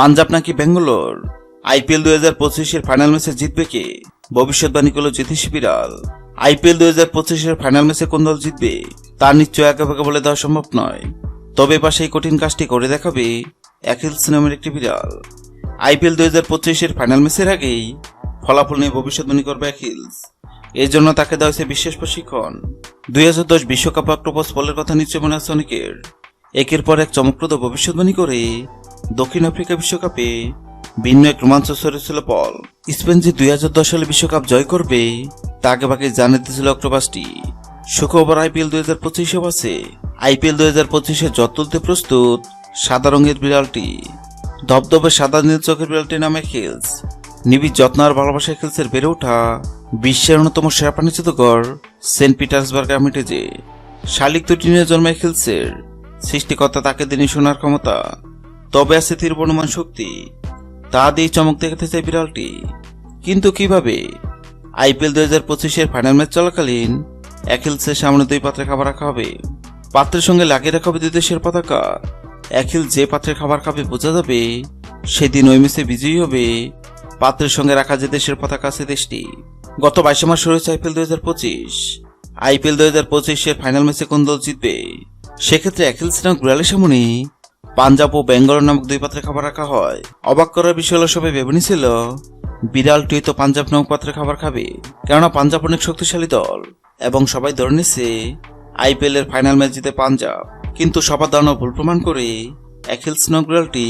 পাঞ্জাব নাকি ব্যাঙ্গালোর? আইপিএল দুই হাজার পঁচিশের ফাইনাল ম্যাচে জিতবে কে? ভবিষ্যৎবাণী করল জ্যোতিষী বিড়াল। আইপিএল দুই হাজার পঁচিশের ফাইনাল ম্যাচে কোন দল জিতবে? তার নিশ্চয় একেবারে বলে দেওয়া সম্ভব নয়। তবে এবার সেই কঠিন কাজটি করে দেখাবে অ্যাকিলস নামের একটি বিড়াল। আইপিএল দুই হাজার পঁচিশের ফাইনাল ম্যাচের আগেই ফলাফল নিয়ে ভবিষ্যৎবাণী করবে অ্যাকিলস এর জন্য তাকে দেওয়া হয়েছে বিশেষ প্রশিক্ষণ। দুই হাজার দশ বিশ্বকাপ অক্টোপাস বলের কথা নিশ্চয় মনে আছে অনেকের। একের পর এক চমকপ্রদ ভবিষ্যৎবাণী করে দক্ষিণ আফ্রিকা বিশ্বকাপে ভিন্ন এক রোমাঞ্চ ছিল পল স্পেন যে দুই হাজার দশ সালে বিশ্বকাপ জয় করবে তা আগে ভাগে জানিয়ে দিয়েছিল অক্টোপাসটি। শুক্রবার আইপিএল দুই হাজার পঁচিশে আছে আইপিএল দুই হাজার পঁচিশে জট তুলতে প্রস্তুত সাদা রঙের বিড়ালটি। ধবধবে সাদা নীল চোখের বিড়ালটি নামে খেলস নিবিড় যত্ন আর ভালোবাসায় খেলসের বেড়ে ওঠা বিশ্বের অন্যতম সেরা প্রাণী জাদুঘর সেন্ট পিটার্সবার্গ আমিটেজে শালিক দুটি নিয়ে জন্মায় খেলসের সৃষ্টিকর্তা তাকে দিনে শোনার ক্ষমতা। তবে আছে তীর শক্তি। তা দিয়ে চমক দেখাতে চায় বিড়ালটি। কিন্তু কীভাবে? আইপিএল দু হাজার পঁচিশের ফাইনাল ম্যাচ চলাকালীন অ্যাকিলসের সামনে দুই পাত্রে খাবার রাখা হবে। পাত্রের সঙ্গে লাগিয়ে রাখা হবে দুই দেশের পতাকা। অ্যাকিল যে পাত্রে খাবার খাবে বোঝা যাবে, সেদিন ওই ম্যাচে বিজয়ী হবে। পাত্রের সঙ্গে রাখা যে দেশের পতাকা আছে দেশটি। গত বাইশে মাস শুরু হয়েছে আইপিএল দুই হাজার পঁচিশ। আইপিএল দু হাজার পঁচিশের ফাইনাল ম্যাচে কোন দল জিতবে? সেক্ষেত্রে অ্যাকিলস নামক বিড়ালের সামনে পাঞ্জাব ও বেঙ্গল নামক দুই পাত্রে খাবার রাখা হয়। অবাক করার বিষয় হলো সবাই ভেবে নিছিল বিড়ালটি তো পাঞ্জাব নামক পাত্রে খাবার খাবে। কেননা পাঞ্জাব অনেক শক্তিশালী দল, এবং সবাই ধরে নিচ্ছে আইপিএল এর ফাইনাল ম্যাচ জিতে পাঞ্জাব। কিন্তু সবার ধারণা ভুল প্রমাণ করে নামক বিড়ালটি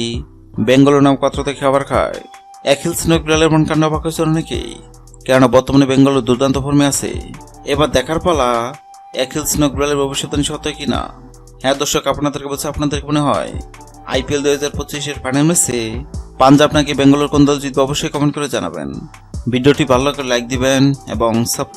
বেঙ্গল নামক পাত্রতে খাবার খায়। নামক বিড়ালের মন কান্না অবাক হয়েছে অনেকেই, কেননা বর্তমানে বেঙ্গল দুর্দান্ত ফর্মে আছে। এবার দেখার পালা নামক বিড়ালের ভবিষ্যৎবাণী সত্য কিনা? হ্যাঁ দর্শক, আপনাদেরকে বলছে, আপনাদেরকে মনে হয় আইপিএল দুই হাজার পঁচিশের ফাইনাল ম্যাচে পাঞ্জাব নাকি বেঙ্গালোর কোন দল জিতবে অবশ্যই কমেন্ট করে জানাবেন। ভিডিওটি ভালো লাগলে লাইক দিবেন এবং সাব